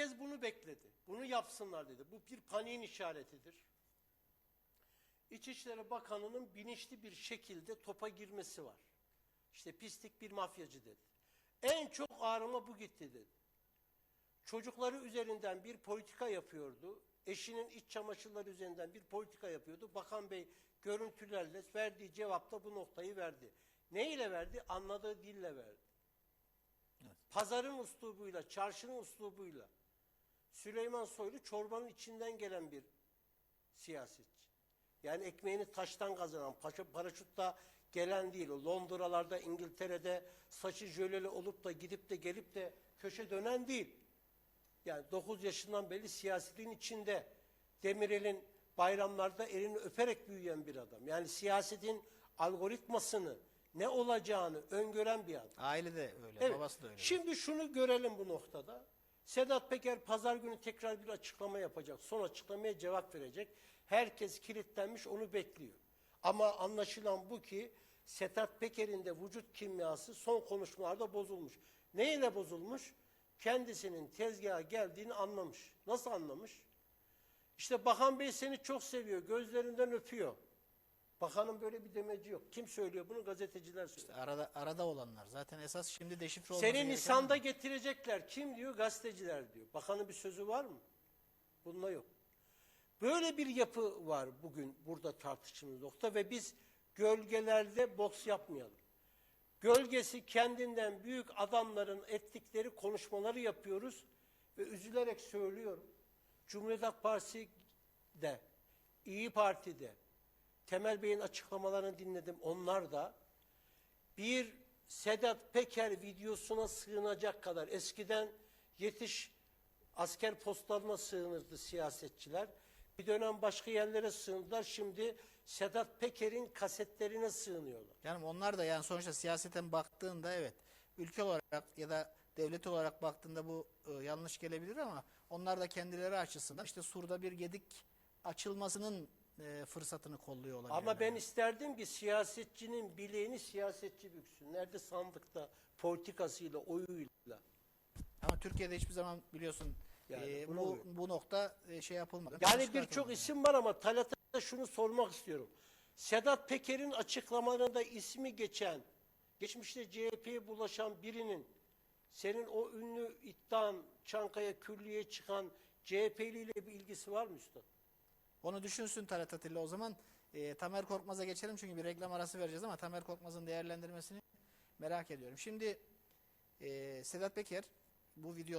Herkes bunu bekledi. Bunu yapsınlar dedi. Bu bir paniğin işaretidir. İçişleri Bakanı'nın bilinçli bir şekilde topa girmesi var. İşte pislik bir mafyacı dedi. En çok ağrıma bu gitti dedi. Çocukları üzerinden bir politika yapıyordu. Eşinin iç çamaşırları üzerinden bir politika yapıyordu. Bakan Bey görüntülerle verdiği cevapta bu noktayı verdi. Ne ile verdi? Anladığı dille verdi. Pazarın uslubuyla, çarşının uslubuyla. Süleyman Soylu çorbanın içinden gelen bir siyasetçi. Yani ekmeğini taştan kazanan, paşa paraşütle gelen değil. O Londralarda, İngiltere'de saçı jöleli olup da gidip de gelip de köşe dönen değil. Yani 9 yaşından beri siyasetin içinde Demirel'in bayramlarda elini öperek büyüyen bir adam. Yani siyasetin algoritmasını ne olacağını öngören bir adam. Aile de öyle, Evet. babası da öyle. Şimdi şunu görelim bu noktada. Sedat Peker pazar günü tekrar bir açıklama yapacak. Son açıklamaya cevap verecek. Herkes kilitlenmiş onu bekliyor. Ama anlaşılan bu ki Sedat Peker'in de vücut kimyası son konuşmalarda bozulmuş. Neyle bozulmuş? Kendisinin tezgaha geldiğini anlamış. Nasıl anlamış? İşte Bakan Bey seni çok seviyor, gözlerinden öpüyor. Bakanın böyle bir demeci yok. Kim söylüyor bunu? Gazeteciler söylüyor. Arada arada olanlar. Zaten esas şimdi deşifre olması Seni Nisan'da getirecekler. Kim diyor? Gazeteciler diyor. Bakanın bir sözü var mı? Bunda yok. Böyle bir yapı var bugün burada tartıştığımız nokta ve biz gölgelerde boks yapmayalım. Gölgesi kendinden büyük adamların ettikleri konuşmaları yapıyoruz ve üzülerek söylüyorum. Cumhuriyet Halk Partisi de, İyi Parti'de, Temel Bey'in açıklamalarını dinledim. Onlar da bir Sedat Peker videosuna sığınacak kadar eskiden yetiş asker postlarına sığınırdı siyasetçiler. Bir dönem başka yerlere sığındılar. Şimdi Sedat Peker'in kasetlerine sığınıyorlar. Yani onlar da yani sonuçta siyaseten baktığında evet ülke olarak ya da devlet olarak baktığında bu e, yanlış gelebilir ama onlar da kendileri açısından işte Sur'da bir gedik açılmasının e, fırsatını kolluyor olabilirler. Ama ben isterdim ki siyasetçinin bileğini siyasetçi büksün. Nerede sandıkta politikasıyla, oyuyla. Ama Türkiye'de hiçbir zaman biliyorsun Yani e, bu bu, oluyor. bu nokta e, şey yapılmadı. Yani birçok isim var ama Talat'a şunu sormak istiyorum. Sedat Peker'in açıklamalarında ismi geçen, geçmişte CHP'ye bulaşan birinin senin o ünlü iddian Çankaya Külliye çıkan CHP'li ile bir ilgisi var mı Üstad? Onu düşünsün Talat Atilla o zaman. E, Tamer Korkmaz'a geçelim çünkü bir reklam arası vereceğiz ama Tamer Korkmaz'ın değerlendirmesini merak ediyorum. Şimdi e, Sedat Peker bu video